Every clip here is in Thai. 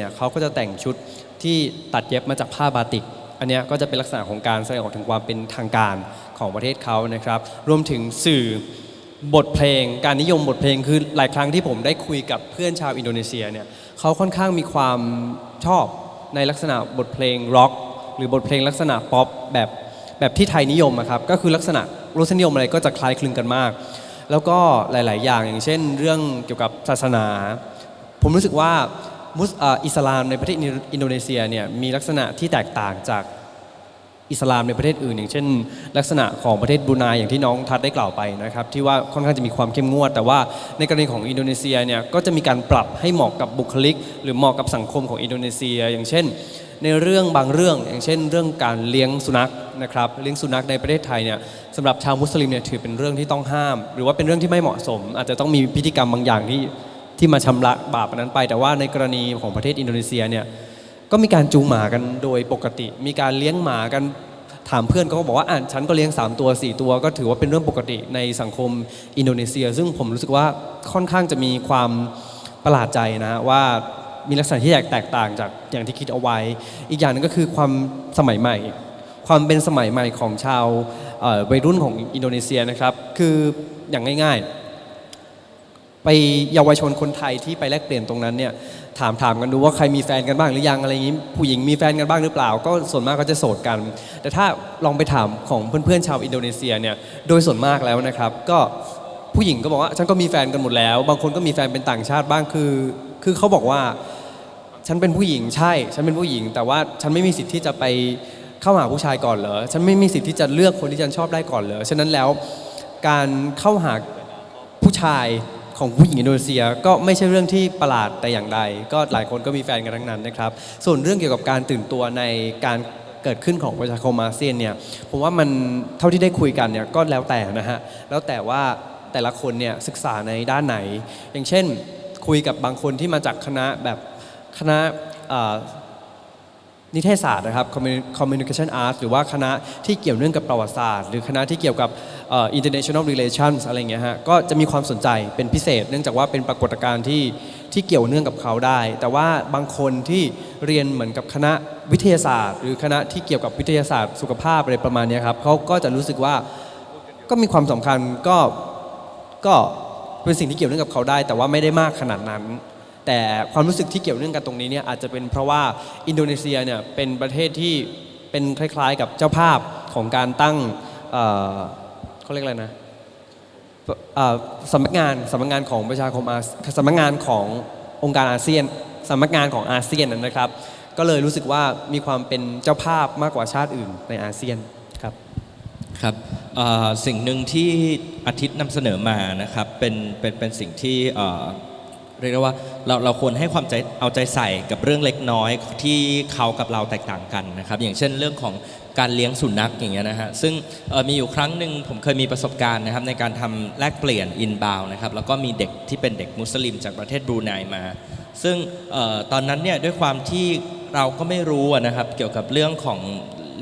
เนี่ยเขาก็จะแต่งชุดที่ตัดเย็บมาจากผ้าบาติก อันนี้ก็จะเป็นลักษณะของการแสดงออกถึงความเป็นทางการของประเทศเขานะครับ รวมถึงสื่อบทเพลง การนิยมบทเพลงคือหลายครั้งที่ผมได้คุยกับเพื่อนชาวอินโดนีเซียเนี่ยเขาค่อนข้างมีความชอบในลักษณะบทเพลงร็อกหรือบทเพลงลักษณะป๊อปแบบแบบที่ไทยนิยมครับก็คือลักษณะรสนิยมอะไรก็จะคล้ายคลึงกันมาก แล้วก็หลาย ๆ อย่างอย่างเช่น เรื่องเกี่ยวกับศาสนา ผมรู้สึกว่า มุสอิสลามในประเทศอินโดนีเซียเนี่ยมีลักษณะที่แตกต่างจากอิสลามในประเทศอื่น อย่างเช่น ลักษณะของประเทศบรูไนอย่างที่น้องทัดได้กล่าวไปนะครับที่ว่าค่อนข้างจะมีความเข้มงวด แต่ว่าในกรณีของอินโดนีเซียเนี่ยก็จะมีการปรับให้เหมาะกับบุคลิก หรือเหมาะกับสังคมของอินโดนีเซีย อย่างเช่น ในเรื่องบางเรื่อง อย่างเช่น เรื่องการเลี้ยงสุนัขนะครับเลี้ยงสุนัขในประเทศไทยเนี่ยสำหรับชาวมุสลิมเนี่ยถือเป็นเรื่องที่ต้องห้าม หรือว่าเป็นเรื่องที่ไม่เหมาะสม อาจจะต้องมีพิธีกรรมบางอย่างที่ ที่มาชำระบาปนั้นไป แต่ว่าในกรณีของประเทศอินโดนีเซียเนี่ยก็มีการจูงหมากันโดยปกติ มีการเลี้ยงหมากันถามเพื่อนเขาก็บอกว่าอ่านฉันก็เลี้ยง 3 ตัว 4 ตัวก็ถือว่าเป็นเรื่องปกติในสังคมอินโดนีเซีย ซึ่งผมรู้สึกว่าค่อนข้างจะมีความประหลาดใจนะว่ามีลักษณะที่แตกต่างจากอย่างที่คิดเอาไว้ อีกอย่างหนึงก็คือความสมัยใหม่ ความเป็นสมัยใหม่ของชาววัยรุ่นของอินโดนีเซียนะครับ คืออย่างง่าย ๆ ไปเยาวชนคนไทยที่ไปแลกเปลี่ยนตรงนั้นเนี่ยถามถามกันดูว่าใครมีแฟนกันบ้างหรือยังอะไรอย่างนี้ ผู้หญิงมีแฟนกันบ้างหรือเปล่า ก็ส่วนมากก็จะโสดกัน แต่ถ้าลองไปถามของเพื่อนๆชาวอินโดนีเซียเนี่ยโดยส่วนมากแล้วนะครับ ก็ผู้หญิงก็บอกว่าฉันก็มีแฟนกันหมดแล้ว บางคนก็มีแฟนเป็นต่างชาติบ้างคือ คือเขาบอกว่าฉันเป็นผู้หญิงใช่ ฉันเป็นผู้หญิง แต่ว่าฉันไม่มีสิทธิ์ที่จะไปเข้าหาผู้ชายก่อนเหรอฉันไม่มีสิทธิ์ที่จะเลือกคนที่ฉันชอบได้ก่อนเหรอฉะนั้นแล้วการเข้าหาผู้ชาย ของผู้หญิงอินโดนีเซียก็ไม่ใช่เรื่องที่ประหลาดแต่อย่างใด ก็หลายคนก็มีแฟนกันทั้งนั้นนะครับ ส่วนเรื่องเกี่ยวกับการตื่นตัวในการเกิดขึ้นของประชาคมอาเซียนเนี่ยผมว่ามันเท่าที่ได้คุยกันเนี่ยก็แล้วแต่นะฮะแล้วแต่ว่าแต่ละคนเนี่ยศึกษาในด้านไหน อย่างเช่น คุยกับบางคนที่มาจากคณะแบบคณะ นิเทศศาสตร์นะครับ communication arts หรือว่าคณะที่เกี่ยวเนื่องกับประวัติศาสตร์ หรือคณะที่เกี่ยวกับ international relations อะไรเงี้ยฮะก็จะมีความสนใจเป็นพิเศษ เนื่องจากว่าเป็นปรากฏการณ์ที่ที่เกี่ยวเนื่องกับเขาได้ แต่ว่าบางคนที่เรียนเหมือนกับคณะวิทยาศาสตร์ หรือคณะที่เกี่ยวกับวิทยาศาสตร์สุขภาพอะไรประมาณนี้ครับเขาก็จะรู้สึกว่าก็มีความสำคัญก็ก็เป็นสิ่งที่เกี่ยวเนื่องกับเขาได้ แต่ว่าไม่ได้มากขนาดนั้น แต่ความรู้สึกที่เกี่ยวเนื่องกันตรงนี้เนี่ยอาจจะเป็นเพราะว่าอินโดนีเซียเนี่ยเป็นประเทศที่เป็นคล้ายๆ กับเจ้าภาพของการตั้งเอ่อเขาเรียกอะไรนะเอ่อสำนักงานสำนักงานของประชาคมอาสำนักงานขององค์การอาเซียนสำนักงานของอาเซียนนะครับ ก็เลยรู้สึกว่ามีความเป็นเจ้าภาพมากกว่าชาติอื่นในอาเซียนครับครับสิ่งหนึ่งที่อาทิตย์นำเสนอมานะครับเป็นเป็นเป็นสิ่งที่ เรียกได้ว่าเราเราควรให้ความใจเอาใจใส่กับเรื่องเล็กน้อยที่เขากับเราแตกต่างกันนะครับ อย่างเช่นเรื่องของการเลี้ยงสุนัขอย่างเงี้ยนะฮะซึ่งมีอยู่ครั้งหนึ่งผมเคยมีประสบการณ์นะครับในการทำแลกเปลี่ยนอินบาวนะครับแล้วก็มีเด็กที่เป็นเด็กมุสลิมจากประเทศบรูไนมา ซึ่งออตอนนั้นเนี่ยด้วยความที่เราก็ไม่รู้นะครับเกี่ยวกับเรื่องของ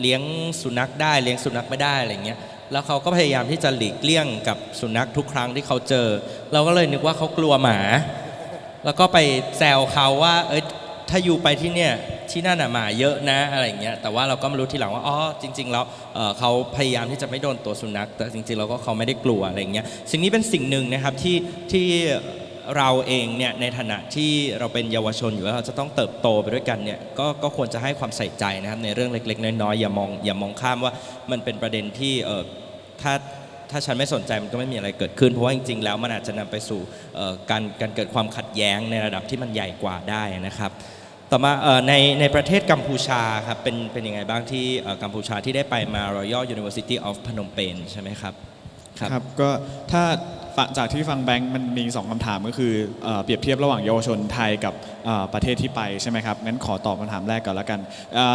เลี้ยงสุนัขได้เลี้ยงสุนัขไม่ได้อะไรเงี้ยแล้วเขาก็พยายามที่จะหลีกเลี่ยงกับสุนัขทุกครั้งที่เขาเจอ เราก็เลยนึกว่าเขากลัวหมา แล้วก็ไปแซวเขาว่า เอ้ยถ้าอยู่ไปที่เนี่ยที่นั่นน่ะหมาเยอะนะอะไรอย่างเงี้ยแต่ว่าเราก็มารู้ทีหลังว่าอ๋อจริง ๆ แล้วเเขาพยายามที่จะไม่โดนตัวสุนัข แต่จริงๆแล้วก็เขาไม่ได้กลัวอะไรอย่างเงี้ยสิ่งนี้เป็นสิ่งหนึ่งนะครับที่ที่เราเองเนี่ยในฐานะที่เราเป็นเยาวชนอยู่แล้วเราจะต้องเติบโตไปด้วยกันเนี่ยก็ก็ควรจะให้ความใส่ใจนะครับในเรื่องเล็ก ๆ น้อยๆอย่ามองอย่ามองข้ามว่ามันเป็นประเด็นที่เออถ้า ถ้าฉันไม่สนใจมันก็ไม่มีอะไรเกิดขึ้น เพราะว่าจริงๆแล้วมันอาจจะนำไปสู่การการเกิดความขัดแย้งในระดับที่มันใหญ่กว่าได้นะครับต่อมาในในประเทศกัมพูชาครับเป็นเป็นยังไงบ้างที่กัมพูชาที่ได้ไปมา Royal University of Phnom Penh ใช่ไหมครับครับ ก็ถ้า จากที่ฟังแบงค์มันมี 2คำถามก็คือเอ่อเปรียบเทียบระหว่างเยาวชนไทยกับประเทศที่ไปใช่ไหมครับงั้นขอตอบคำถามแรกก่อนละกัน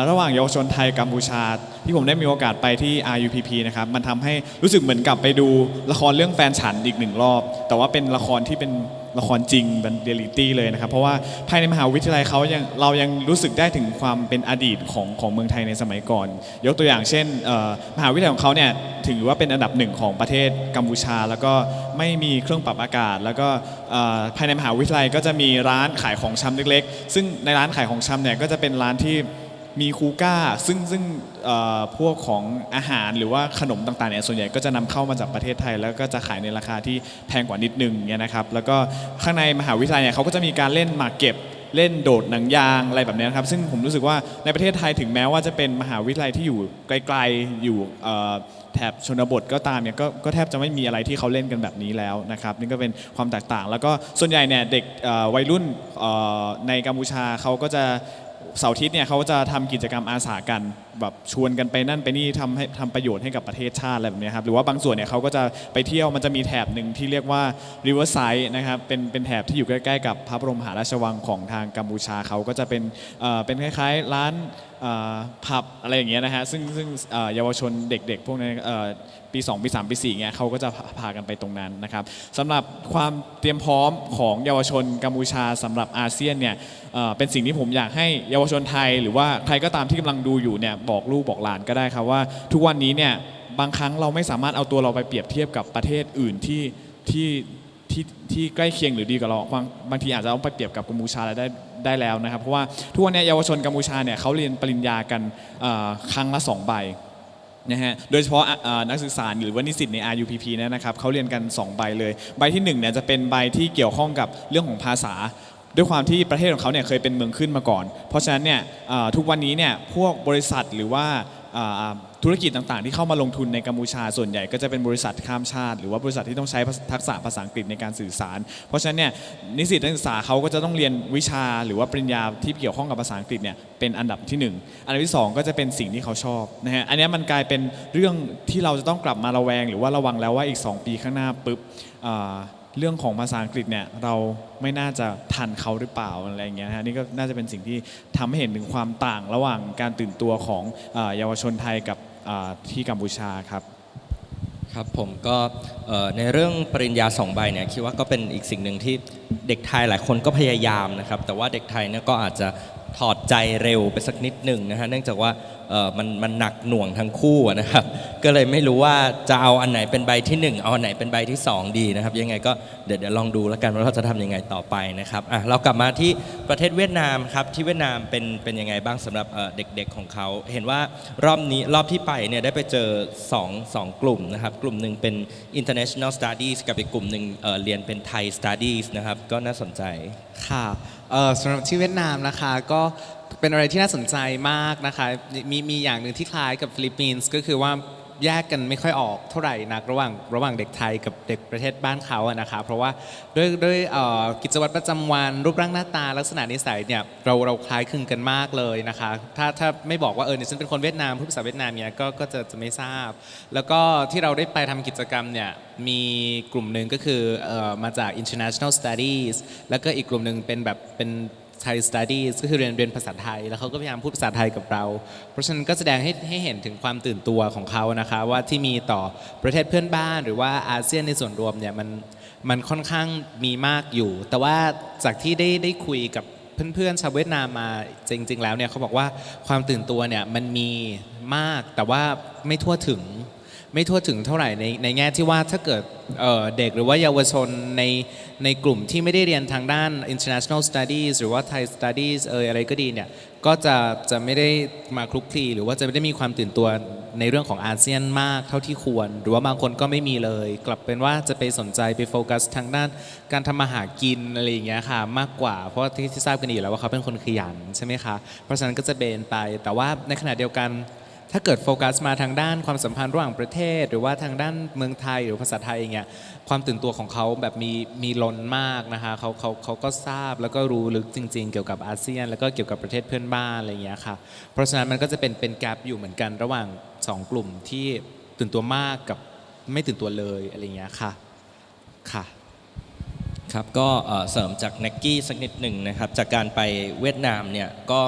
ระหว่างเยาวชนไทยกัมพูชา ที่ผมได้มีโอกาสไปที่ RUPP นะครับมันทำให้รู้สึกเหมือนกับไปดูละครเรื่องแฟนฉันอีกหนึ่งรอบ แต่ว่าเป็นละครที่เป็น ละครจริงเป็นเรียลิตี้เลยนะครับ เพราะว่าภายในมหาวิทยาลัยเขายังเรายังรู้สึกได้ถึงความเป็นอดีตของของเมืองไทยในสมัยก่อน ยกตัวอย่างเช่นมหาวิทยาลัยของเขาเนี่ยถือว่าเป็นอันดับหนึ่งของประเทศกัมพูชา แล้วก็ไม่มีเครื่องปรับอากาศ แล้วก็ภายในมหาวิทยาลัยก็จะมีร้านขายของชำเล็กๆ ซึ่งในร้านขายของชำเนี่ยก็จะเป็นร้านที่ มีคูก้า ซึ่งซึ่งเอ่อพวกของอาหารหรือว่าขนมต่างๆเนี่ยส่วนใหญ่ก็จะนำเข้ามาจากประเทศไทย แล้วก็จะขายในราคาที่แพงกว่านิดนึงเนี่ยนะครับแล้วก็ข้างในมหาวิทยาลัยเนี่ยเขาก็จะมีการเล่นหมากเก็บเล่นโดดหนังยางอะไรแบบเนี้ยนะครับซึ่งผมรู้สึกว่าในประเทศไทยถึงแม้ว่าจะเป็นมหาวิทยาลัยที่อยู่ไกลๆอยู่เอ่อแถบชนบทก็ตามเนี่ยก็ก็แทบจะไม่มีอะไรที่เขาเล่นกันแบบนี้แล้วนะครับนี่ก็เป็นความแตกต่าง แล้วก็ส่วนใหญ่เนี่ยเด็กเอ่อวัยรุ่นเอ่อในกัมพูชาเขาก็จะ เสาร์อาทิตย์เนี่ยเขาจะทำกิจกรรมอาสากันแบบชวนกันไปนั่นไปนี่ทำให้ทำประโยชน์ให้กับประเทศชาติอะไรแบบนี้ครับหรือว่าบางส่วนเนี่ยเขาก็จะไปเที่ยวมันจะมีแถบหนึ่งที่เรียกว่า Riverside นะครับเป็นเป็นแถบที่อยู่ใกล้ๆกับพระบรมหาราชวังของทางกัมพูชาเขาก็จะเป็นเอ่อเป็นคล้ายๆร้านอ่อผับอะไรอย่างเงี้ยนะฮะซึ่งซึ่งเยาวชนเด็กๆ พวกนั้น ปี 2 ปี 3 ปี4เงี้ยเขาก็จะพากันไปตรงนั้นนะครับสำหรับความเตรียมพร้อมของเยาวชนกัมพูชาสำหรับอาเซียนเนี่ยเเป็นสิ่งที่ผมอยากให้เยาวชนไทย หรือว่าใครก็ตามที่กำลังดูอยู่เนี่ยบอกลูกบอกหลานก็ได้ครับว่า ทุกวันนี้เนี่ยบางครั้งเราไม่สามารถเอาตัวเราไปเปรียบเทียบกับประเทศอื่นที่ที่ที่ที่ใกล้เคียงหรือดีกว่าเราบางบางทีอาจจะต้องไปเปรียบกับกัมพูชาได้ได้แล้วนะครับ เพราะว่าทุกวันนี้เยาวชนกัมพูชาเนี่ยเขาเรียนปริญญากันครั้งละสองใบ นะฮะโดยเฉพาะอ่านักศึกษาหรือว่านิสิตใน RUPP เนยนะครับเขาเรียนกัน 2 ใบเลย ใบที่1เนี่ยจะเป็นใบที่เกี่ยวข้องกับเรื่องของภาษา ด้วยความที่ประเทศของเขาเนี่ยเคยเป็นเมืองขึ้นมาก่อน เพราะฉะนั้นเนี่ยอ่าทุกวันนี้เนี่ยพวกบริษัทหรือว่า อ่าธุรกิจต่างๆ ที่เข้ามาลงทุนในกัมพูชาส่วนใหญ่ก็จะเป็นบริษัทข้ามชาติ หรือว่าบริษัทที่ต้องใช้ทักษะภาษาอังกฤษในการสื่อสาร เพราะฉะนั้นเนี่ยนิสิตนักศึกษาเขาก็จะต้องเรียนวิชาหรือว่าปริญญาที่เกี่ยวข้องกับภาษาอังกฤษเนี่ยเป็นอันดับที่หนึ่งอันดับที่สองก็จะเป็นสิ่งที่เขาชอบนะฮะอันนี้มันกลายเป็นเรื่องที่เราจะต้องกลับมาระแวง หรือว่าระวังแล้วว่าอีก 2 ปีข้างหน้าปุ๊บ เรื่องของภาษาอังกฤษเนี่ยเราไม่น่าจะทันเขาหรือเปล่าอะไรอย่างเงี้ยนะฮะนี่ก็น่าจะเป็นสิ่งที่ทำให้เห็นถึงความต่างระหว่างการตื่นตัวของอาเยาวชนไทยกับอ่าที่กัมพูชาครับ ครับผมก็เอ่อในเรื่องปริญญาสองใบเนี่ยคิดว่าก็เป็นอีกสิ่งหนึ่งที่เด็กไทยหลายคนก็พยายามนะครับแต่ว่าเด็กไทยเนี่ยก็อาจจะ ถอดใจเร็วไปสักนิดหนึ่งนะฮะเนื่องจากว่ามันมันหนักหน่วงทั้งคู่นะครับ ก็เลยไม่รู้ว่าจะเอาอันไหนเป็นใบที่หนึ่งเอาอันไหนเป็นใบที่สองดีนะครับ ยังไงก็เดี๋ยวเดี๋ยวลองดูแล้วกันว่าเราจะทำยังไงต่อไปนะครับอะเรากลับมาที่ประเทศเวียดนามครับที่เวียดนามเป็นเป็นยังไงบ้างสำหรับเด็กๆของเขา เห็นว่ารอบนี้รอบที่ไปเนี่ยได้ไปเจอสองสองกลุ่มนะครับ กลุ่มหนึ่งเป็น international studies กับอีกกลุ่มหนึ่งเเรียนเป็น Thai studies นะครับก็น่าสนใจค่ะ เออสำหรับที่เวียดนามนะคะก็เป็นอะไรที่น่าสนใจมากนะคะมีมีอย่างหนึ่งที่คล้ายกับฟิลิปปินส์ก็คือว่า แยกกันไม่ค่อยออกเท่าไหร่นักระหว่างระหว่างเด็กไทยกับเด็กประเทศบ้านเขาอะนะคะเพราะว่าด้วยด้วยเอ่อกิจวัตรประจำวันรูปร่างหน้าตาลักษณะนิสัยเนี่ยเราเราคล้ายคลึงกันมากเลยนะคะถ้าถ้าไม่บอกว่าเออเนี่ยฉันเป็นคนเวียดนามพูดภาษาเวียดนามเนี่ยก็ก็จะจะไม่ทราบ แล้วก็ที่เราได้ไปทำกิจกรรมเนี่ยมีกลุ่มหนึ่งก็คือเอ่อมาจาก international studies แล้วก็อีกกลุ่มหนึ่งเป็นแบบเป็น Thai Studies ก็คือเรียนเรียนภาษาไทย แล้วเขาก็พยายามพูดภาษาไทยกับเรา เพราะฉะนั้นก็แสดงให้ให้เห็นถึงความตื่นตัวของเขานะคะ ว่าที่มีต่อประเทศเพื่อนบ้าน หรือว่าอาเซียนในส่วนรวมเนี่ยมันมันค่อนข้างมีมากอยู่ แต่ว่าจากที่ได้ได้คุยกับเพื่อนๆชาวเวียดนามมาจริง ๆ แล้วเนี่ยเขาบอกว่าความตื่นตัวเนี่ยมันมีมากแต่ว่าไม่ทั่วถึง ไม่ทั่วถึงเท่าไหร่ในในแง่ที่ว่าถ้าเกิดเเด็กหรือว่าเยาวชนในในกลุ่มที่ไม่ได้เรียนทางด้าน international studies หรือว่า Thai studies เอยอะไรก็ดีเนี่ยก็จะจะไม่ได้มาคลุกคลีหรือว่าจะไม่ได้มีความตื่นตัวในเรื่องของอาเซียนมากเท่าที่ควร หรือว่าบางคนก็ไม่มีเลย กลับเป็นว่าจะไปสนใจไปโฟกัสทางด้านการทำมาหากินอะไรอย่างเงี้ยค่ะมากกว่า เพราะที่ที่ทราบกันอยู่แล้วว่าเขาเป็นคนขยันใช่ไหมคะเพราะฉะนั้นก็จะเบนไปแต่ว่าในขณะเดียวกัน ถ้าเกิดโฟกัสมาทางด้านความสัมพันธ์ระหว่างประเทศ หรือว่าทางด้านเมืองไทยหรือภาษาไทยอย่างเงี้ยความตื่นตัวของเขาแบบมีมีล้นมากนะคะเขาเขาเขาก็ทราบแล้วก็รู้ลึกจริง ๆ เกี่ยวกับอาเซียน แล้วก็เกี่ยวกับประเทศเพื่อนบ้านอะไรอย่างเงี้ยค่ะเพราะฉะนั้นมันก็จะเป็นเป็นแกลบอยู่เหมือนกันระหว่างสองกลุ่มที่ตื่นตัวมากกับไม่ตื่นตัวเลยอะไรอย่างเงี้ยค่ะค่ะครับก็เสริมจากแน็กกี้สักนิดหนึ่งนะครับจากการไปเวียดนามเนี่ยก็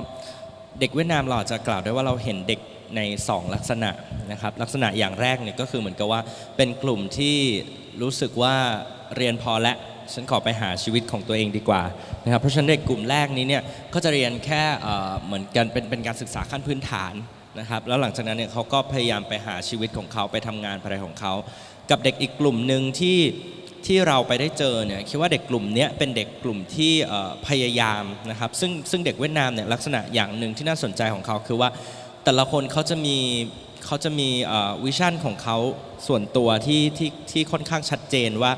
เด็กเวียดนามเราอจะกล่าวได้ว่าเราเห็นเด็ก ใน 2 ลักษณะนะครับลักษณะอย่างแรกเนี่ยก็คือเหมือนกับว่าเป็นกลุ่มที่รู้สึกว่าเรียนพอและฉันขอไปหาชีวิตของตัวเองดีกว่านะครับเพราะฉะนั้นเด็กกลุ่มแรกนี้เนี่ยก็จะเรียนแค่เหมือนกันเป็นเป็นการศึกษาขั้นพื้นฐานนะครับแล้วหลังจากนั้นเนี่ยเขาก็พยายามไปหาชีวิตของเขาไปทำงานอะไรของเขา กับเด็กอีกกลุ่มหนึ่งที่ที่เราไปได้เจอเนี่ยคิดว่าเด็กกลุ่มนี้เป็นเด็กกลุ่มที่พยายามนะครับซึ่งซึ่งเด็กเวียดนามเนี่ยลักษณะอย่างหนึ่งที่น่าสนใจของเขาคือว่า แต่ละคนเขาจะมีเขาจะมีวิชั่นของเขาส่วนตัวที่ที่ที่ค่อนข้างชัดเจนว่า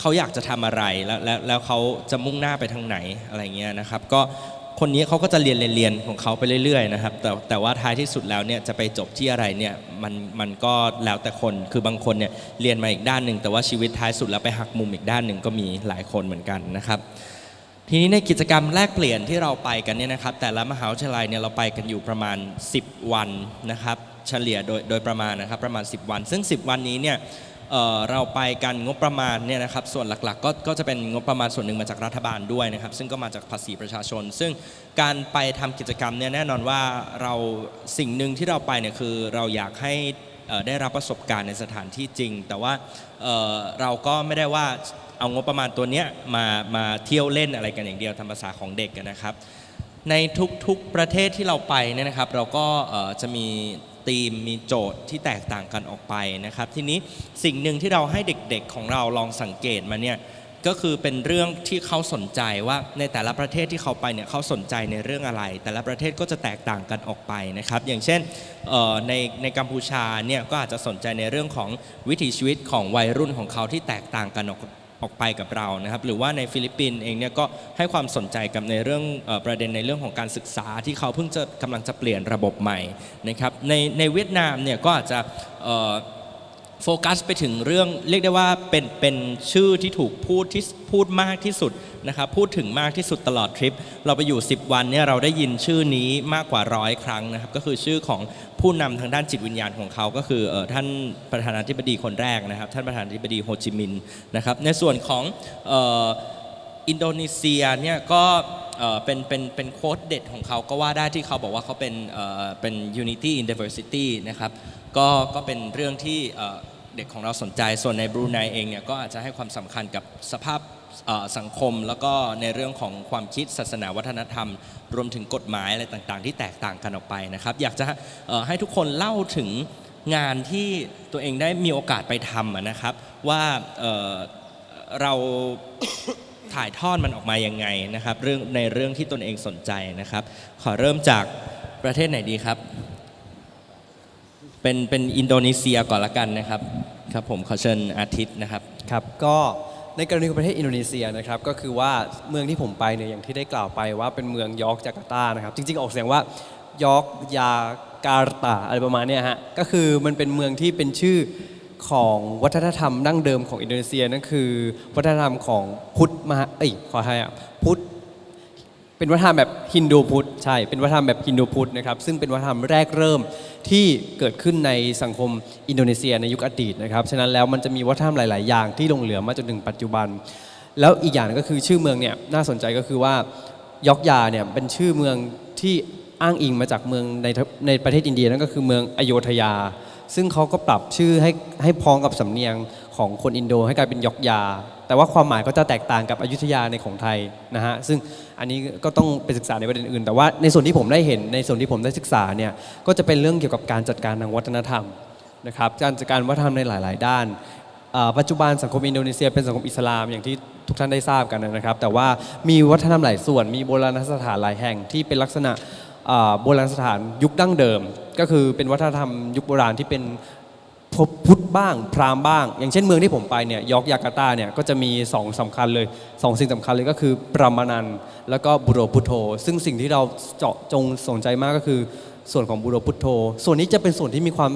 เขาอยากจะทำอะไรแล้วแล้วแล้วเขาจะมุ่งหน้าไปทางไหนอะไรเงี้ยนะครับ ก็คนนี้เขาก็จะเรียนเรียนเรียนของเขาไปเรื่อยๆนะครับ แต่แต่ว่าท้ายที่สุดแล้วเนี่ยจะไปจบที่อะไรเนี่ยมันมันก็แล้วแต่คนคือบางคนเนี่ยเรียนมาอีกด้านหนึ่งแต่ว่าชีวิตท้ายสุดแล้วไปหักมุมอีกด้านหนึ่งก็มีหลายคนเหมือนกันนะครับ ทีนี้ในกิจกรรมแลกเปลี่ยนที่เราไปกันเนี่ยนะครับ แต่ละมหาวิทยาลัยเนี่ยเราไปกันอยู่ประมาณ 10 วันนะครับ เฉลี่ยโดยโดยประมาณนะครับ ประมาณ 10 วัน ซึ่ง 10 วันนี้เนี่ยเราไปกันงบประมาณเนี่ยนะครับส่วนหลักๆก็ก็จะเป็นงบประมาณส่วนหนึ่งมาจากรัฐบาลด้วยนะครับ ซึ่งก็มาจากภาษีประชาชน ซึ่งการไปทำกิจกรรมเนี่ยแน่นอนว่าเราสิ่งหนึ่งที่เราไปเนี่ยคือเราอยากให้ได้รับประสบการณ์ในสถานที่จริง แต่ว่าเราก็ไม่ได้ว่า เอางบประมาณตัวเนี้ยมามาเที่ยวเล่นอะไรกันอย่างเดียวทำภาษาของเด็กกันนะครับ ในทุกๆประเทศที่เราไปเนี่ยนะครับ เราก็จะมีธีมมีโจทย์ที่แตกต่างกันออกไปนะครับ ทีนี้สิ่งหนึ่งที่เราให้เด็กๆของเราลองสังเกตมาเนี่ยก็คือเป็นเรื่องที่เขาสนใจว่าในแต่ละประเทศที่เขาไปเนี่ยเขาสนใจในเรื่องอะไร แต่ละประเทศก็จะแตกต่างกันออกไปนะครับ อย่างเช่นในในกัมพูชาเนี่ยก็อาจจะสนใจในเรื่องของวิถีชีวิตของวัยรุ่นของเขาที่แตกต่างกันออก ออกไปกับเรานะครับหรือว่าในฟิลิปปินส์เองเนี่ยก็ให้ความสนใจกับในเรื่องประเด็นในเรื่องของการศึกษาที่เขาเพิ่งจะกำลังจะเปลี่ยนระบบใหม่นะครับในในเวียดนามเนี่ยก็อาจจะโฟกัสไปถึงเรื่องเรียกได้ว่าเป็นเป็นชื่อที่ถูกพูดที่พูดมากที่สุดนะครับพูดถึงมากที่สุดตลอดทริป เราไปอยู่ 10 วันเนี่ยเราได้ยินชื่อนี้มากกว่าร้อยครั้งนะครับก็คือชื่อของ ผู้นำทางด้านจิตวิญญาณของเขาก็คือออท่านประธานาธิบดีคนแรกนะครับ ท่านประธานาธิบดีโฮจิมินห์นะครับ ในส่วนของอ,อ,อินโดนีเซียเนี่ยก็เป็นเป็นเป็นโค้ดเด็ดของเขาก็ว่าได้ที่เขาบอกว่าเขาเป็นเป็น unity in diversity นะครับก็ก็เป็นเรื่องที่เด็กของเราสนใจส่วนในบรูไนเองเนี่ยก็อาจจะให้ความสำคัญกับสภาพ สังคม แล้วก็ในเรื่องของความคิดศาสนาวัฒนธรรม รวมถึงกฎหมายอะไรต่างๆ ที่แตกต่างกันออกไปนะครับ อยากจะให้ทุกคนเล่าถึงงานที่ตัวเองได้มีโอกาสไปทำนะครับ ว่าเอ่อเราถ่ายทอดมันออกมายังไงนะครับ เรื่องในเรื่องที่ตนเองสนใจนะครับ ขอเริ่มจากประเทศไหนดีครับ เป็นเป็นอินโดนีเซียก่อนละกันนะครับครับผมขอเชิญอาทิตย์นะครับครับก็ ในกรณีของประเทศอินโดนีเซียนะครับก็คือว่าเมืองที่ผมไปเนี่ยอย่างที่ได้กล่าวไปว่าเป็นเมืองยอร์กจาการ์ตานะครับ จริงๆออกเสียงว่ายอร์กยาการ์ตาอะไรประมาณเนี้ยฮะก็คือมันเป็นเมืองที่เป็นชื่อของวัฒนธรรมดั้งเดิมของอินโดนีเซียนั่นคือ วัฒนธรรมของพุทธมหาเอ้ยขอให้อะพุทธ เป็นวัฒนธรรมแบบฮินดูพุทธใช่เป็นวัฒนธรรมแบบฮินดูพุทธนะครับซึ่งเป็นวัฒนธรรมแรกเริ่มที่เกิดขึ้นในสังคมอินโดนีเซียในยุคอดีตนะครับฉะนั้นแล้วมันจะมีวัฒนธรรมหลาย ๆ อย่างที่ลงเหลือมาจนถึงปัจจุบัน แล้วอีกอย่างหนึงก็คือชื่อเมืองเนี่ยน่าสนใจก็คือว่ายอกยาเนี่ยเป็นชื่อเมืองที่อ้างอิงมาจากเมืองในในประเทศอินเดียนั่นก็คือเมืองอโยธยา ซึ่งเขาก็ปรับชื่อให้ให้พ้องกับสำเนียงของคนอินโดให้กลายเป็นยอกยา แต่ว่าความหมายก็จะแตกต่างกับอยุธยาในของไทยนะฮะซึ่งอันนี้ก็ต้องไปศึกษาในประเด็นอื่น แต่ว่าในส่วนที่ผมได้เห็นในส่วนที่ผมได้ศึกษาเนี่ยก็จะเป็นเรื่องเกี่ยวกับการจัดการทางวัฒนธรรมนะครับการจัดการวัฒนธรรมในหลาย ๆ ด้านปัจจุบันสังคมอินโดนีเซียเป็นสังคมอิสลามอย่างที่ทุกท่านได้ทราบกันนะครับ แต่ว่ามีวัฒนธรรมหลายส่วน มีโบราณสถานหลายแห่งที่เป็นลักษณะโบราณสถานยุคดั้งเดิม ก็คือเป็นวัฒนธรรมยุคโบราณที่เป็นพุทธบ้าง พราหมณ์บ้าง อย่างเช่นเมืองที่ผมไปเนี่ยยอกยาการ์ตาเนี่ยก็จะมีสองสำคัญเลยสองสิ่งสำคัญเลยก็คือปรามานันแล้วก็บุโรพุทโธ ซึ่งสิ่งที่เราเจาะจงสนใจมากก็คือส่วนของบุโรพุทโธ ส่วนนี้จะเป็นส่วนที่มีความ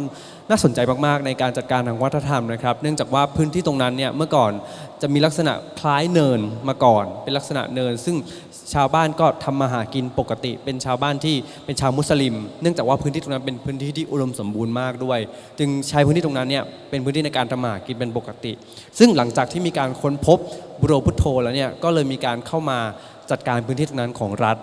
น่าสนใจมากๆ ในการจัดการทางวัฒนธรรมนะครับ เนื่องจากว่าพื้นที่ตรงนั้นเนี่ยเมื่อก่อนจะมีลักษณะคล้ายเนินมาก่อน เป็นลักษณะเนิน ซึ่ง ชาวบ้านก็ทำมาหากินปกติ เป็นชาวบ้านที่เป็นชาวมุสลิม เนื่องจากว่าพื้นที่ตรงนั้นเป็นพื้นที่ที่อุดมสมบูรณ์มากด้วย จึงใช้พื้นที่ตรงนั้นเนี่ยเป็นพื้นที่ในการทำมาหากินเป็นปกติ ซึ่งหลังจากที่มีการค้นพบบุโรพุทโธแล้วเนี่ยก็เลยมีการเข้ามาจัดการพื้นที่ตรงนั้นของรัฐ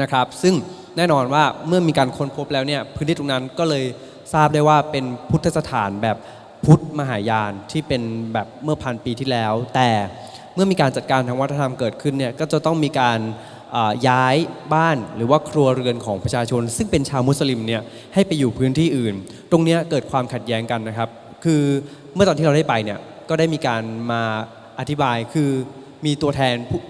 นะครับ ซึ่งแน่นอนว่าเมื่อมีการค้นพบแล้วเนี่ยพื้นที่ตรงนั้นก็เลยทราบได้ว่าเป็นพุทธสถานแบบพุทธมหายานที่เป็นแบบเมื่อพันปีที่แล้ว แต่ เมื่อมีการจัดการทางวัฒนธรรมเกิดขึ้นเนี่ยก็จะต้องมีการย้ายบ้านหรือว่าครัวเรือนของประชาชน ซึ่งเป็นชาวมุสลิมเนี่ยให้ไปอยู่พื้นที่อื่น ตรงนี้เกิดความขัดแย้งกันนะครับ คือเมื่อตอนที่เราได้ไปเนี่ยก็ได้มีการมาอธิบายคือมีตัวแทนผู้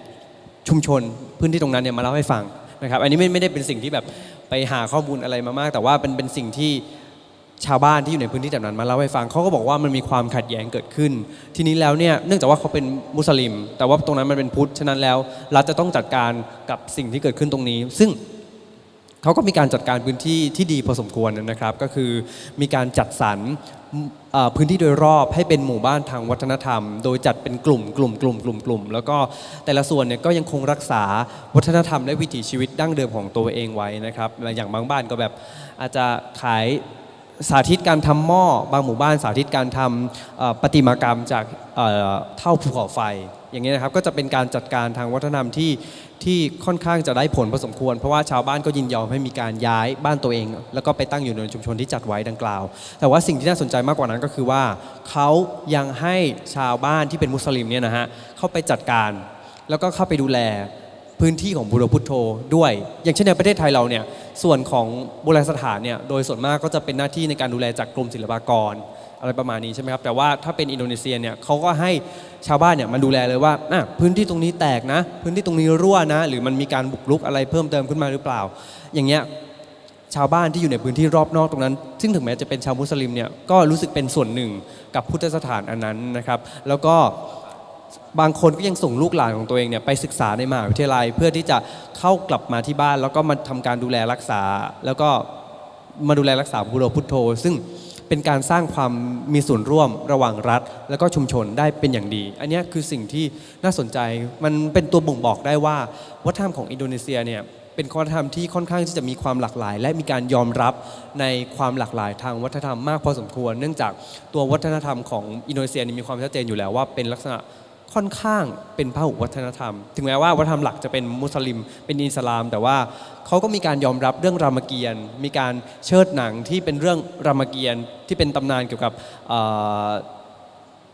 ชุมชนพื้นที่ตรงนั้นเนี่ยมาเล่าให้ฟังนะครับ อันนี้ไม่ไม่ได้เป็นสิ่งที่แบบไปหาข้อมูลอะไรมามาก แต่ว่าเป็นเป็นสิ่งที่ ชาวบ้านที่อยู่ในพื้นที่แถบนั้นมาเล่าให้ฟังเขาก็บอกว่ามันมีความขัดแย้งเกิดขึ้น ทีนี้แล้วเนี่ยเนื่องจากว่าเขาเป็นมุสลิม แต่ว่าตรงนั้นมันเป็นพุทธฉะนั้นแล้วรัฐจะต้องจัดการกับสิ่งที่เกิดขึ้นตรงนี้ ซึ่งเขาก็มีการจัดการพื้นที่ที่ดีพอสมควรนะครับ ก็คือมีการจัดสรรพื้นที่โดยรอบให้เป็นหมู่บ้านทางวัฒนธรรม โดยจัดเป็นกลุ่มกลุ่มกลุ่มกลุ่มกลุ่มแล้วก็แต่ละส่วนเนี่ยก็ยังคงรักษาวัฒนธรรมและวิถีชีวิตดั้งเดิมของตัวเองไว้นะครับ อย่างบางบ้านก็แบบอาจจะขาย สาธิตการทำหม้อบางหมู่บ้านสาธิตการทำประติมากรรมจากเท่าภูเขาไฟ อย่างนี้นะครับก็จะเป็นการจัดการทางวัฒนธรรมที่ที่ค่อนข้างจะได้ผลพอสมควร เพราะว่าชาวบ้านก็ยินยอมให้มีการย้ายบ้านตัวเอง แล้วก็ไปตั้งอยู่ในชุมชนที่จัดไว้ดังกล่าว แต่ว่าสิ่งที่น่าสนใจมากกว่านั้นก็คือว่าเขายังให้ชาวบ้านที่เป็นมุสลิมเนี่ยนะฮะเข้าไปจัดการแล้วก็เข้าไปดูแล พื้นที่ของบุรพุทโธด้วย อย่างเช่นในประเทศไทยเราเนี่ยส่วนของโบราณสถานเนี่ยโดยส่วนมากก็จะเป็นหน้าที่ในการดูแลจากกรมศิลปากรอะไรประมาณนี้ใช่ไหมครับแต่ว่าถ้าเป็นอินโดนีเซียเนี่ยเขาก็ให้ชาวบ้านเนี่ยมาดูแลเลยว่าอะพื้นที่ตรงนี้แตกนะ พื้นที่ตรงนี้รั่วนะ หรือมันมีการบุกรุกอะไรเพิ่มเติมขึ้นมาหรือเปล่า อย่างเงี้ยชาวบ้านที่อยู่ในพื้นที่รอบนอกตรงนั้น ซึ่งถึงแม้จะเป็นชาวมุสลิมเนี่ยก็รู้สึกเป็นส่วนหนึ่งกับพุทธสถานอันนั้นนะครับ แล้วก็ บางคนก็ยังส่งลูกหลานของตัวเองเนี่ยไปศึกษาในมหาวิทยาลัย เพื่อที่จะเข้ากลับมาที่บ้าน แล้วก็มาทำการดูแลรักษา แล้วก็มาดูแลรักษาบุโรพุทโธ ซึ่งเป็นการสร้างความมีส่วนร่วมระหว่างรัฐ แล้วก็ชุมชนได้เป็นอย่างดี อันนี้คือสิ่งที่น่าสนใจมันเป็นตัวบ่งบอกได้ว่าวัฒนธรรมของอินโดนีเซียเนี่ยเป็นวัฒนธรรมที่ค่อนข้างที่จะมีความหลากหลาย และมีการยอมรับในความหลากหลายทางวัฒนธรรมมากพอสมควร เนื่องจากตัววัฒนธรรมของอินโดนีเซียมีความชัดเจนอยู่แล้วว่าเป็นลักษณะ ค่อนข้างเป็นพหุวัฒนธรรม ถึงแม้ว่าวัฒนธรรมหลักจะเป็นมุสลิม เป็นอิสลาม แต่ว่าเขาก็มีการยอมรับเรื่องรามเกียรติ์มีการเชิดหนังที่เป็นเรื่องรามเกียรติ์ที่เป็นตำนานเกี่ยวกับ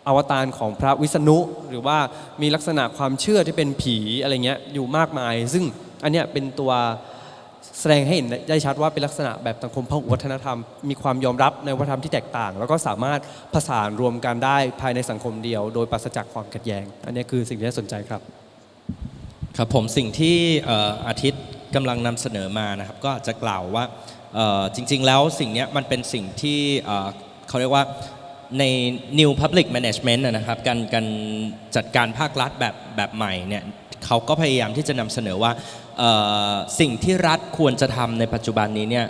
อวตารของพระวิษณุ หรือว่ามีลักษณะความเชื่อที่เป็นผีอะไรเงี้ยอยู่มากมาย ซึ่งอันเนี้ยเป็นตัว แสดงให้เห็นได้ชัดว่าเป็นลักษณะแบบสังคมพหุวัฒนธรรม มีความยอมรับในวัฒนธรรมที่แตกต่าง แล้วก็สามารถผสานรวมกันได้ภายในสังคมเดียว โดยปราศจากความขัดแย้ง อันนี้คือสิ่งที่น่าสนใจครับครับผมสิ่งที่อาทิตย์กำลังนำเสนอมานะครับ ก็จะกล่าวว่าจริง ๆ แล้วสิ่งนี้มันเป็นสิ่งที่เขาเรียกว่าใน New Public Management นะครับการการจัดการภาครัฐแบบแบบใหม่เนี่ยเขาก็พยายามที่จะนำเสนอว่า สิ่งที่รัฐควรจะทำในปัจจุบันนี้เนี่ย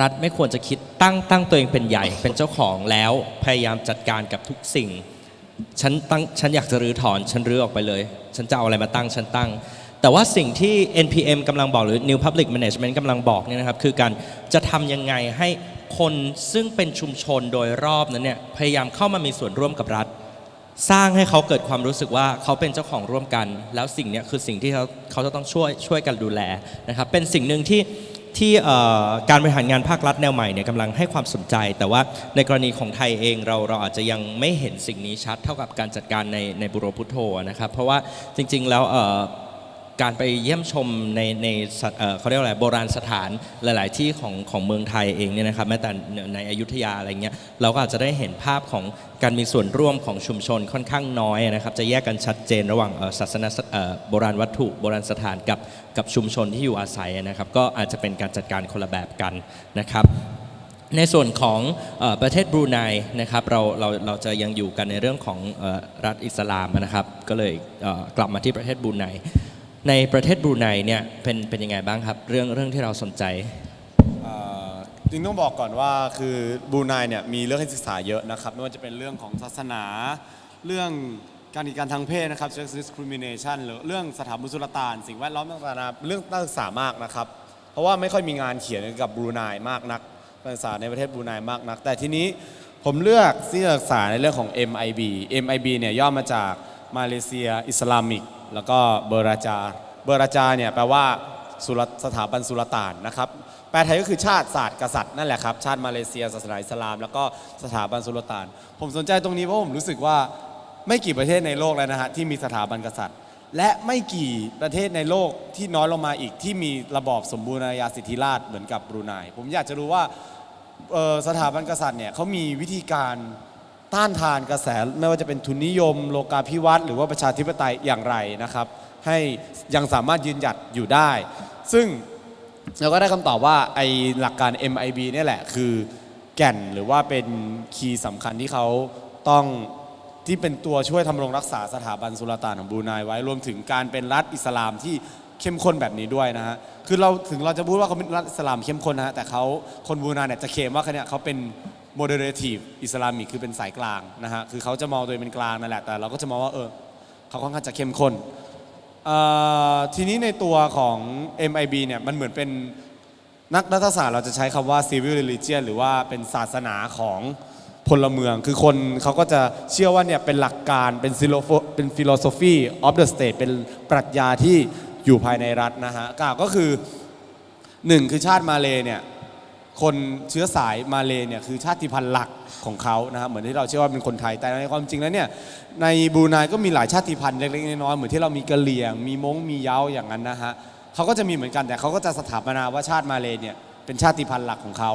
รัฐไม่ควรจะคิดตั้งตั้งตัวเองเป็นใหญ่เป็นเจ้าของแล้วพยายามจัดการกับทุกสิ่งฉันตั้งฉันอยากจะรื้อถอนฉันรื้อออกไปเลย ฉันจะเอาอะไรมาตั้งฉันตั้ง แต่ว่าสิ่งที่ NPM กำลังบอกหรือ New Public Management กำลังบอกเนี่ยนะครับคือการจะทำยังไงให้คนซึ่งเป็นชุมชนโดยรอบนั้นเนี่ยพยายามเข้ามามีส่วนร่วมกับรัฐ สร้างให้เขาเกิดความรู้สึกว่าเขาเป็นเจ้าของร่วมกัน แล้วสิ่งนี้คือสิ่งที่เขาเขาจะต้องช่วยช่วยกันดูแลนะครับเป็นสิ่งหนึ่งที่ที่การบริหารงานภาครัฐแนวใหม่เนี่ยกำลังให้ความสนใจ แต่ว่าในกรณีของไทยเองเราเราอาจจะยังไม่เห็นสิ่งนี้ชัดเท่ากับการจัดการในในบุโรพุทโธนะครับเพราะว่าจริง ๆ แล้วเการไปเยี่ยมชมในในเเขาเรียกว่าอะไรโบราณสถานหลาย ๆ ที่ของของเมืองไทยเองเนี่ยนะครับแม้แต่ในอยุธยาอะไรเงี้ยเราก็อาจจะได้เห็นภาพของการมีส่วนร่วมของชุมชนค่อนข้างน้อยนะครับ จะแยกกันชัดเจนระหว่างศาสนาโบราณวัตถุโบราณสถานกับกับชุมชนที่อยู่อาศัยนะครับ ก็อาจจะเป็นการจัดการคนละแบบกันนะครับในส่วนของอประเทศบรูไนนะครับเราเราเราจะยังอยู่กันในเรื่องของอรัฐอิสลามนะครับ ก็เลยกลับมาที่ประเทศบรูไน ในประเทศบรูไนเนี่ยเป็นเป็นยังไงบ้างครับ เรื่องเรื่องที่เราสนใจ จริงต้องบอกก่อนว่าคือบรูไนเนี่ยมีเรื่องให้ศึกษาเยอะนะครับไม่ว่าจะเป็นเรื่องของศาสนา เรื่องการกีดกันทางเพศนะครับ sex discrimination หรือเรื่องสถาบันสุลต่าน สิ่งแวดล้อมต่างๆนานาเรื่องน่าศึกษามากนะครับ เพราะว่าไม่ค่อยมีงานเขียนเกี่ยวกับบรูไนมากนักการศึกษาในประเทศบรูไนมากนัก แต่ทีนี้ผมเลือกที่จะศึกษาในเรื่องของ MIB MIB เนี่ยย่อมาจากมาเลเซียอิสลามิก แล้วก็เบอร์ราจา เบอร์ราจาเนี่ยแปลว่าสุลสถาบันสุลต่านนะครับแปลไทยก็คือชาติศาสตร์กษัตริย์นั่นแหละครับชาติมาเลเซียศาสนาอิสลาม แล้วก็สถาบันสุลต่าน ผมสนใจตรงนี้เพราะผมรู้สึกว่าไม่กี่ประเทศในโลกแล้วนะฮะที่มีสถาบันกษัตริย์ และไม่กี่ประเทศในโลกที่น้อยลงมาอีกที่มีระบอบสมบูรณาญาสิทธิราชย์เหมือนกับบรูไนผมอยากจะรู้ว่าสถาบันกษัตริย์เนี่ยเขามีวิธีการ ต้านทานกระแสไม่ว่าจะเป็นทุนนิยม โลกาภิวัตน์หรือว่าประชาธิปไตยอย่างไรนะครับ ให้ยังสามารถยืนหยัดอยู่ได้ ซึ่งเราก็ได้คำตอบว่าไอหลักการ MIB เนี่ยแหละคือแก่นหรือว่าเป็นคีย์สำคัญที่เขาต้องที่เป็นตัวช่วยทำรงรักษาสถาบันสุลต่านของบรูไนไว้รวมถึงการเป็นรัฐอิสลามที่เข้มข้นแบบนี้ด้วยนะฮะ คือเราถึงเราจะพูดว่าเขาเป็นรัฐอิสลามเข้มข้นนะฮะ แต่เขาคนบูไนเนี่ยจะเคลมว่าเขาเนี่ยเขาเป็น moderative อิสลามิกคือเป็นสายกลางนะฮะ คือเขาจะมองตัวเองเป็นกลางนั่นแหละ แต่เราก็จะมองว่าเออเขาค่อนข้างจะเข้มข้นเอ่อทีนี้ในตัวของ MIB เนี่ยมันเหมือนเป็นนักรัฐศาสตร์เราจะใช้คำว่า civil religion หรือว่าเป็นศาสนาของพลเมือง คือคนเขาก็จะเชื่อว่าเนี่ยเป็นหลักการเป็น philosoph- เป็น philosophy of the state เป็นปรัชญาที่อยู่ภายในรัฐนะฮะกล่าวก็คือหนึ่งคือชาติมาเลเนี่ย คนเชื้อสายมาเลย์เนี่ยคือชาติพันธุ์หลักของเขานะครับเหมือนที่เราเชื่อว่าเป็นคนไทยแต่ในความจริงแล้วเนี่ยในบรูไนก็มีหลายชาติพันธุ์เล็กๆน้อยๆเหมือนที่เรามีกะเหรี่ยง มีม้งมีเย้าอย่างนั้นนะฮะเขาก็จะมีเหมือนกันแต่เขาก็จะสถาปนาว่าชาติมาเลย์เนี่ยเป็นชาติพันธุ์หลักของเขา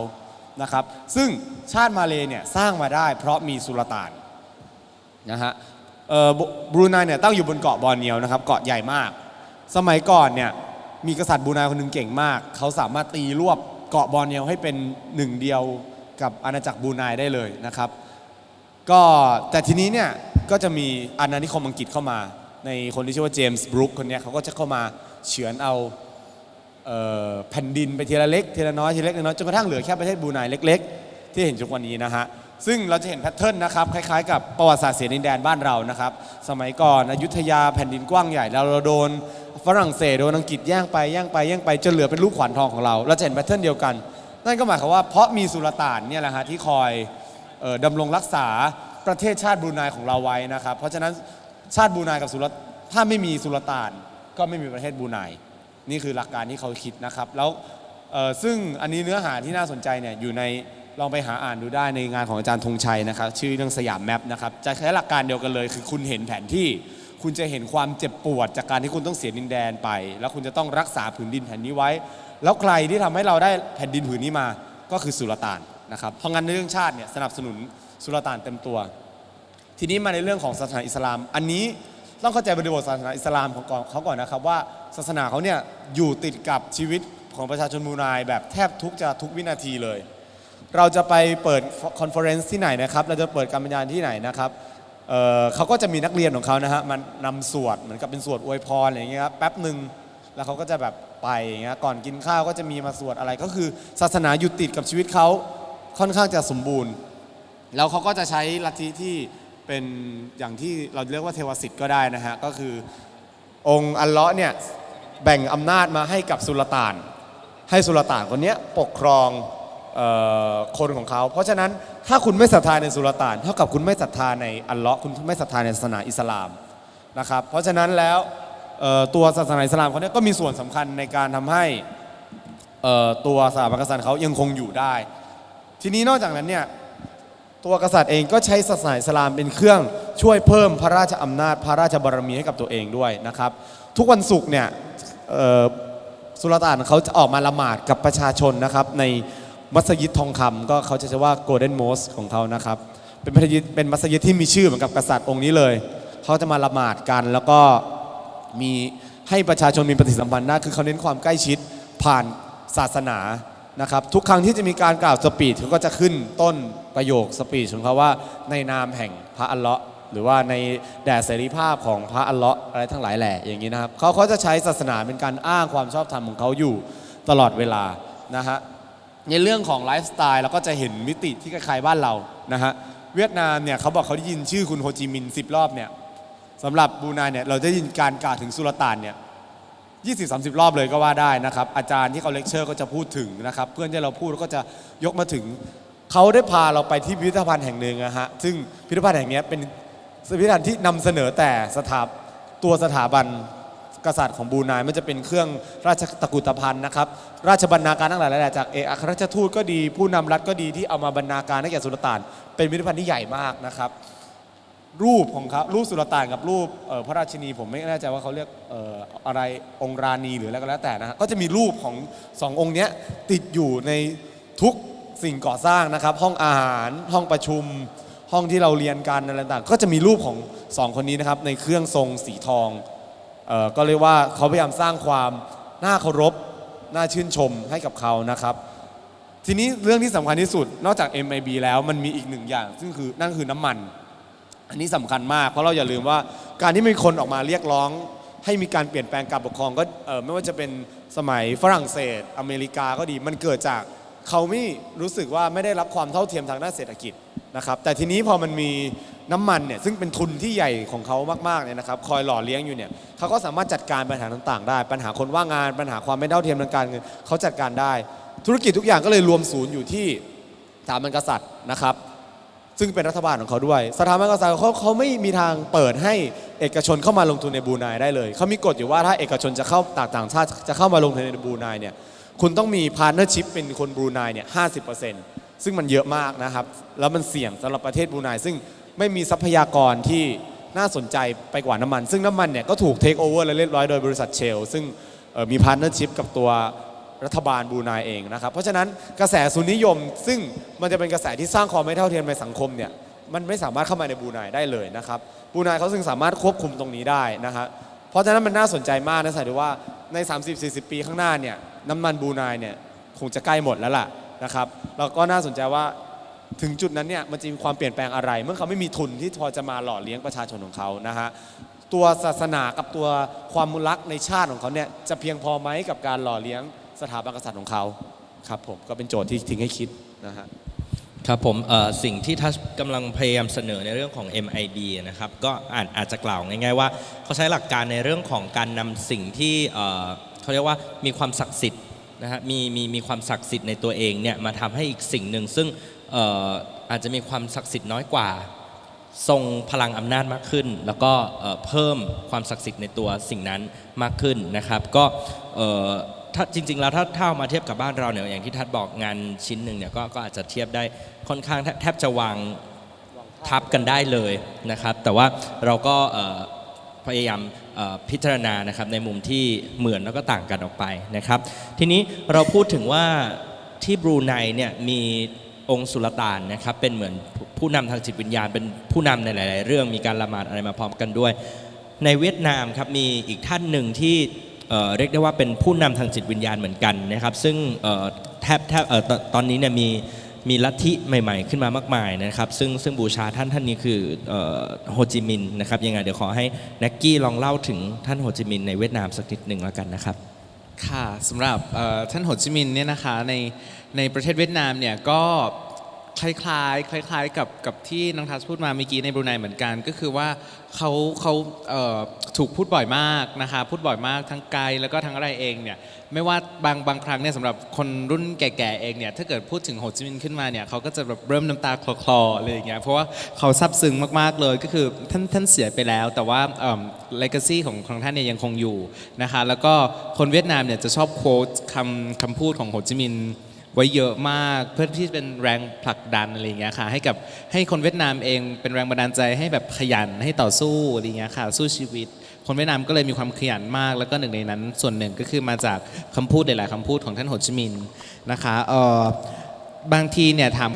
นะครับซึ่งชาติมาเลย์เนี่ยสร้างมาได้เพราะมีสุลต่านนะฮะเอ่อบรูไนเนี่ยตั้งอยู่บนเกาะบอร์เนียวนะครับเกาะใหญ่มาก สมัยก่อนเนี่ยมีกษัตริย์บรูไนคนหนึ่งเก่งมาก เขาสามารถตีรวบ เกาะบอร์เนียวให้เป็นหนึ่งเดียวกับอาณาจักรบรูไนได้เลยนะครับ ก็แต่ทีนี้เนี่ยก็จะมีอาณานิคมอังกฤษเข้ามา ในคนที่ชื่อว่าเจมส์บรูคคนนี้เขาก็จะเข้ามาเฉือนเอาเอ่อแผ่นดินไปทีละเล็กทีละน้อยทีละเล็กทีละน้อยจนกระทั่งเหลือแค่ประเทศบรูไนเล็ก ๆ ที่เห็นทุกวันนี้นะฮะ ซึ่งเราจะเห็นแพทเทิร์นนะครับคล้ายๆกับประวัติศาสตร์เสียดินแดนบ้านเรานะครับ สมัยก่อนอยุธยาแผ่นดินกว้างใหญ่แล้วเราโดนฝรั่งเศสโดนอังกฤษแย่งไปแย่งไปแย่งไปจนเหลือเป็นลูกขวัญทองของเราเราจะเห็นแพทเทิร์นเดียวกัน นั่นก็หมายความว่าเพราะมีสุลต่านเนี่ยแหละฮะที่คอยออดำรงรักษาประเทศชาติบรูไนของเราไว้นะครับเพราะฉะนั้นชาติบรูไนกับสุลถ้าไม่มีสุลต่านก็ไม่มีประเทศบรูไนนี่คือหลักการที่เขาคิดนะครับแล้วซึ่งอันนี้เนื้อหาที่น่าสนใจเนี่ยอยู่ใน ลองไปหาอ่านดูได้ในงานของอาจารย์ธงชัยนะครับ ชื่อเรื่องสยามแมปนะครับ จะใช้หลักการเดียวกันเลย คือคุณเห็นแผนที่ คุณจะเห็นความเจ็บปวด จากการที่คุณต้องเสียดินแดนไป แล้วคุณจะต้องรักษาผืนดินแผ่นนี้ไว้ แล้วใครที่ทำให้เราได้แผ่นดินผืนนี้มา ก็คือสุลต่านนะครับ เพราะงั้นในเรื่องชาติเนี่ยสนับสนุนสุลต่านเต็มตัว ทีนี้มาในเรื่องของศาสนาอิสลาม อันนี้ต้องเข้าใจบริบทศาสนาอิสลามของเขาก่อนนะครับว่าศาสนาเขาเนี่ยอยู่ติดกับชีวิตของประชาชนบรูไนแบบแทบทุกจะทุกวินาทีเลย เราจะไปเปิดคอนเฟอเรนซ์ที่ไหนนะครับ เราจะเปิดการบรรยายที่ไหนนะครับเอ่อเขาก็จะมีนักเรียนของเขานะฮะมันนำสวดเหมือนกับเป็นสวดอวยพรอะไรอย่างเงี้ยครับแป๊บหนึ่งแล้วเขาก็จะแบบไปอย่างเงี้ยก่อนกินข้าวก็จะมีมาสวดอะไรก็คือ ศาสนาอยู่ติดกับชีวิตเขาค่อนข้างจะสมบูรณ์ แล้วเขาก็จะใช้ลัทธิที่เป็นอย่างที่เราเรียกว่าเทวสิทธิ์ก็ได้นะฮะก็คือองค์อัลเลาะห์เนี่ยแบ่งอำนาจมาให้กับสุลต่าน ให้สุลต่านคนเนี้ยปกครอง เออคนของเขา เพราะฉะนั้นถ้าคุณไม่ศรัทธาในสุลต่าน เท่ากับคุณไม่ศรัทธาในอัลเลาะห์คุณไม่ศรัทธาในศาสนาอิสลามนะครับเพราะฉะนั้นแล้วเอ่อตัวศาสนาอิสลามเขาเนี่ยก็มีส่วนสำคัญในการทำให้เอ่อตัวสถาบันกษัตริย์เขายังคงอยู่ได้ ทีนี้นอกจากนั้นเนี่ยตัวกษัตริย์เองก็ใช้ศาสนาอิสลามเป็นเครื่องช่วยเพิ่มพระราชอำนาจ พระราชบารมีให้กับตัวเองด้วยนะครับ ทุกวันศุกร์เนี่ยเอ่อ สุลต่านเขาจะออกมาละหมาดกับประชาชนนะครับใน มัสยิดทองคำก็เขาจะชื่อว่า Golden Mosque ของเขานะครับ เป็นมัสยิดเป็นมัสยิดที่มีชื่อเหมือนกับกษัตริย์องค์นี้เลย เขาจะมาละหมาดกัน แล้วก็มีให้ประชาชนมีปฏิสัมพันธ์ได้คือเขาเน้นความใกล้ชิดผ่านศาสนานะครับทุกครั้งที่จะมีการกล่าวสปีดเขาก็จะขึ้นต้นประโยคสปีดของเขาว่าในนามแห่งพระอัลเลาะห์หรือว่าในแด่เสรีภาพของพระอัลเลาะห์อะไรทั้งหลายแหล่อย่างนี้นะครับเขาเขาจะใช้ศาสนาเป็นการอ้างความชอบธรรมของเขาอยู่ตลอดเวลานะฮะ ในเรื่องของไลฟ์สไตล์เราก็จะเห็นมิติที่คล้ายๆบ้านเรานะฮะเวียดนามเนี่ยเขาบอกเขาได้ยินชื่อคุณโฮจิมินห์สิบรอบเนี่ยสำหรับบรูไนเนี่ยเราได้ยินการกล่าวถึงสุลต่านเนี่ยยี่สิบสามสิบรอบเลยก็ว่าได้นะครับ อาจารย์ที่เขาเลคเชอร์ก็จะพูดถึงนะครับ เพื่อนที่เราพูดก็จะยกมาถึง เขาได้พาเราไปที่พิพิธภัณฑ์แห่งหนึ่งนะฮะซึ่งพิพิธภัณฑ์แห่งเนี้ยเป็นพิพิธภัณฑ์ที่นำเสนอแต่สถาตัวสถาบัน กษัตริย์ของบรูไนมันจะเป็นเครื่องราชตะกุตภัณฑ์นะครับ ราชบรรณาการทั้งหลายแหละจากเอกอัครราชทูตก็ดี ผู้นำรัฐก็ดีที่เอามาบรรณาการให้แก่สุลต่าน เป็นพิพิธภัณฑ์ที่ใหญ่มากนะครับ รูปของเขารูปสุลต่านกับรูปพระราชินีผมไม่แน่ใจว่าเขาเรียกอออะไรองค์ราณีหรืออะไรก็แล้วแต่นะฮะก็จะมีรูปของสององค์เนี้ยติดอยู่ในทุกสิ่งก่อสร้างนะครับ ห้องอาหารห้องประชุมห้องที่เราเรียนกันอะไรต่างก็จะมีรูปของสองคนนี้นะครับในเครื่องทรงสีทอง เอ่อก็เรียกว่าเขาพยายามสร้างความน่าเคารพน่าชื่นชมให้กับเขานะครับ ทีนี้เรื่องที่สำคัญที่สุดนอกจาก MIB แล้วมันมีอีกหนึ่งอย่าง ซึ่งคือนั่นคือน้ำมัน อันนี้สำคัญมาก เพราะเราอย่าลืมว่าการที่มีคนออกมาเรียกร้อง ให้มีการเปลี่ยนแปลงการปกครองก็เอ่อไม่ว่าจะเป็นสมัยฝรั่งเศส อเมริกาก็ดี มันเกิดจากเขาไม่รู้สึกว่าไม่ได้รับความเท่าเทียมทางด้านเศรษฐกิจนะครับแต่ทีนี้พอมันมี น้ำมันเนี่ยซึ่งเป็นทุนที่ใหญ่ของเขามากๆเนี่ยนะครับคอยหล่อเลี้ยงอยู่เนี่ยเขาก็สามารถจัดการปัญหาต่างๆ ได้ ปัญหาคนว่างงาน ปัญหาความไม่เท่าเทียมทางการเงินเขาจัดการได้ ธุรกิจทุกอย่างก็เลยรวมศูนย์อยู่ที่สถาบันกษัตริย์นะครับซึ่งเป็นรัฐบาลของเขาด้วย สถาบันกษัตริย์เขาเขาไม่มีทางเปิดให้เอกชนเข้ามาลงทุนในบรูไนได้เลย เขามีกฎอยู่ว่าถ้าเอกชนจะเข้าต่างต่างชาติจะเข้ามาลงทุนในบรูไนเนี่ยคุณต้องมีพาร์ n เนอร์ชิพเป็นคนบรูไนเนี่ยห้าสิบเปอร์เซ็นต์ซึ่งมันเยอะมากนะครับ แล้วมันเสี่ยงสำหรับประเทศบรูไนซึ่ง ไม่มีทรัพยากรที่น่าสนใจไปกว่าน้ำมัน ซึ่งน้ำมันเนี่ยก็ถูกเทคโอเวอร์และเรียบร้อยโดยบริษัทเชล ซึ่งมีพาร์ n เนอร์ชิพกับตัวรัฐบาลบรูไนเองนะครับ เพราะฉะนั้นกระแสสุนิยม ซึ่งมันจะเป็นกระแสที่สร้างความไม่เท่าเทียมในสังคมเนี่ยมันไม่สามารถเข้ามาในบรูไนได้เลยนะครับบรูไนเขาซึ่งสามารถควบคุมตรงนี้ได้นะฮะเพราะฉะนั้นมันน่าสนใจมากนะสายดูว่าใน 30-40 ปีข้างหน้าเนี่ยน้ำมันบรูไนเนี่ยคงจะใกล้หมดแล้วล่ะนะครับแล้วก็น่าสนใจว่า ถึงจุดนั้นเนี่ยมันจะมีความเปลี่ยนแปลงอะไร เมื่อเขาไม่มีทุนที่พอจะมาหล่อเลี้ยงประชาชนของเขานะฮะตัวศาสนากับตัวความรักในชาติของเขาเนี่ยจะเพียงพอไหมกับการหล่อเลี้ยงสถาบันกษัตริย์ของเขาครับผมก็เป็นโจทย์ที่ทิ้งให้คิดนะฮะครับผมสิ่งที่ทัชกำลังพยายามเสนอในเรื่องของ MIB นะครับก็อาจอาจจะกล่าวง่ายๆว่าเขาใช้หลักการในเรื่องของการนำสิ่งที่เอ่อเขาเรียกว่ามีความศักดิ์สิทธิ์ นะฮะมีมีมีความศักดิ์สิทธิ์ในตัวเองเนี่ยมาทำให้อีกสิ่งหนึ่งซึ่งเอ่ออาจจะมีความศักดิ์สิทธิ์น้อยกว่า ทรงพลังอำนาจมากขึ้น แล้วก็เอ่อเพิ่มความศักดิ์สิทธิ์ในตัวสิ่งนั้นมากขึ้นนะครับ ก็เอ่อถ้าจริง ๆ แล้วถ้าถ้าเอามาเทียบกับบ้านเราเนี่ยอย่างที่ทัดบอกงานชิ้นหนึ่งเนี่ยก็ก็อาจจะเทียบได้ค่อนข้างแทบแทบจะวางทับกันได้เลยนะครับ แต่ว่าเราก็เอ่อพยายาม พิจารณานะครับในมุมที่เหมือนแล้วก็ต่างกันออกไปนะครับ ทีนี้เราพูดถึงว่าที่บรูไนเนี่ยมีองค์สุลต่านนะครับเป็นเหมือนผู้นำทางจิตวิญญาณ เป็นผู้นำในหลาย ๆ เรื่องมีการละหมาดอะไรมาพร้อมกันด้วย ในเวียดนามครับมีอีกท่านหนึ่งที่เรียกได้ว่าเป็นผู้นำทางจิตวิญญาณเหมือนกันนะครับ ซึ่งแทบแทบเอ่อตตอนนี้เนี่ยมี มีลัทธิใหม่ๆ ขึ้นมามากมายนะครับ ซึ่งซึ่งบูชาท่านท่านนี้คือโฮจิมินห์นะครับยังไงเดี๋ยวขอให้แน็กกี้ลองเล่าถึงท่านโฮจิมินห์ในเวียดนามสักนิดหนึ่งแล้วกันนะครับ ค่ะสำหรับท่านโฮจิมินห์เนี่ยนะคะในในประเทศเวียดนามเนี่ยก็ คล้ายๆ คล้าย ๆ กับกับที่น้องทัศพูดมาเมื่อกี้ในบรูไนเหมือนกัน ก็คือว่าเขาเขาเอ่อถูกพูดบ่อยมากนะคะพูดบ่อยมากทั้งไกลแล้วก็ทั้งอะไรเองเนี่ยไม่ว่าบางบางครั้งเนี่ยสำหรับคนรุ่นแก่ๆเองเนี่ยถ้าเกิดพูดถึงโฮจิมินห์ขึ้นมาเนี่ยเขาก็จะแบบเริ่มน้ำตาคลอๆอะไรอย่างเงี้ยเพราะว่าเขาซาบซึ้งมากๆเลยก็คือท่านท่านเสียไปแล้ว แต่ว่าเอ่อ legacy ของของท่านเนี่ยยังคงอยู่นะคะแล้วก็คนเวียดนามเนี่ยจะชอบโค้ดคำคำพูดของโฮจิมินห์ ไว้เยอะมากเพื่อที่เป็นแรงผลักดันอะไรอย่างเงี้ยค่ะให้กับให้คนเวียดนามเองเป็นแรงบันดาลใจให้แบบขยันให้ต่อสู้อะไรอย่างเงี้ยค่ะสู้ชีวิต คนเวียดนามก็เลยมีความขยันมาก แล้วก็หนึ่งในนั้น ส่วนหนึ่งก็คือมาจากคำพูดหลายๆคำพูดของท่านโฮจิมินห์นะคะเออบางทีเนี่ยถาม